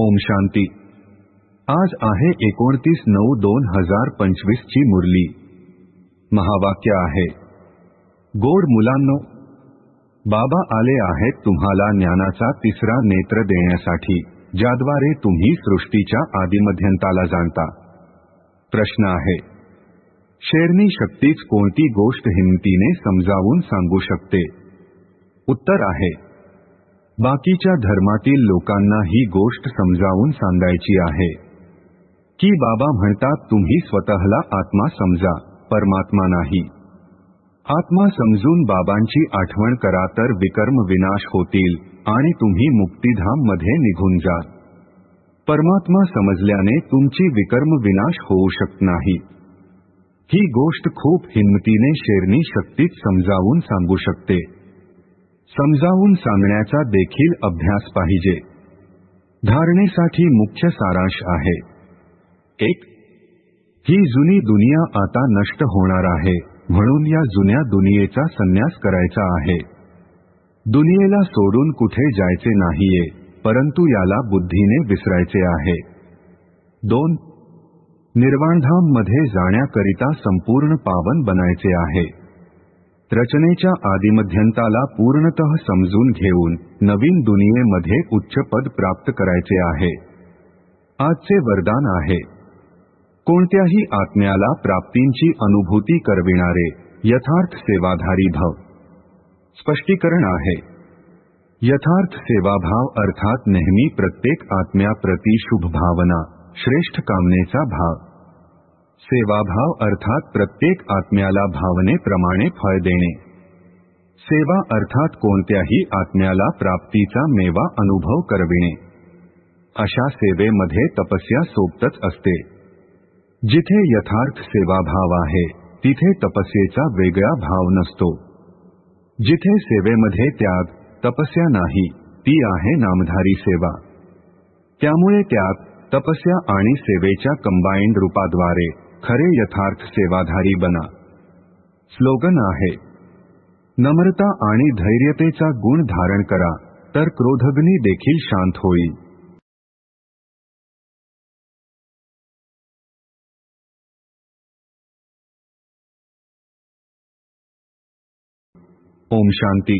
ओम शांती. आज आहे एकोणतीस नऊ दोन हजार पंचवीस ची मुरली. महावाक्य आहे. गोड मुलांनो बाबा आले आहेत तुम्हाला ज्ञानाचा तिसरा नेत्र देण्यासाठी ज्याद्वारे तुम्ही सृष्टीच्या आदिमध्यंताला जाणता. प्रश्न आहे. शेरनी शक्तीच कोणती गोष्ट हिमतीने समजावून सांगू शकते? उत्तर आहे. बाकीच्या धर्मातील लोकांना ही गोष्ट समजावून सांगायची आहे. की बाबा म्हणतात तुम्ही स्वतःला आत्मा समजा परमात्मा नाही. आत्मा समजून बाबांची आठवण करा तर विकर्म विनाश होतील आणि तुम्ही मुक्तिधाममध्ये निघून जा. परमात्मा समजल्याने तुमची विकर्म विनाश होऊ शकत नाही. ही गोष्ट खूप हिंमतीने शेरणी शक्तीत समजावून सांगू शकते. समजावून सांगण्याचा देखील अभ्यास पाहिजे. धारणेसाठी मुख्य सारांश आहे. एक ही जुनी दुनिया आता नष्ट होणार आहे म्हणून या जुन्या दुनियेचा संन्यास करायचा आहे. दुनियेला सोडून कुठे जायचे नाहीये परंतु याला बुद्धीने विसरायचे आहे. दोन निर्वाणधाममध्ये जाण्याकरिता संपूर्ण पावन बनायचे आहे. रचनेच्या आदिमध्यंताला पूर्णतः समजून घेऊन नवीन दुनियेमध्ये उच्च पद प्राप्त करायचे आहे. आजचे वरदान आहे. कोणत्याही आत्म्याला प्राप्तींची अनुभूती करविणारे यथार्थ सेवाधारी भव. स्पष्टीकरण आहे. यथार्थ सेवाभाव अर्थात नेहमी प्रत्येक आत्म्याप्रती शुभ भावना श्रेष्ठ कामनेचा भाव. सेवाभाव अर्थात प्रत्येक आत्म्याला भावनेप्रमाणे फळ देणे. सेवा अर्थात कोणत्याही आत्म्याला प्राप्तीचा मेवा अनुभव करविणे. अशा सेवेमध्ये तपस्या सोबतच असते. जिथे यथार्थ सेवाभाव आहे तिथे तपस्येचा वेगळा भाव नसतो. जिथे सेवेमध्ये त्याग तपस्या नाही ती आहे नामधारी सेवा. त्यामुळे त्याग तपस्या आणि सेवेच्या कंबाईंड रूपाद्वारे खरे यथार्थ सेवाधारी बना. स्लोगन आहे नम्रता आणि धैर्यतेचा गुण धारण करा तर क्रोधग्नी देखील शांत होईल. ओम शांती.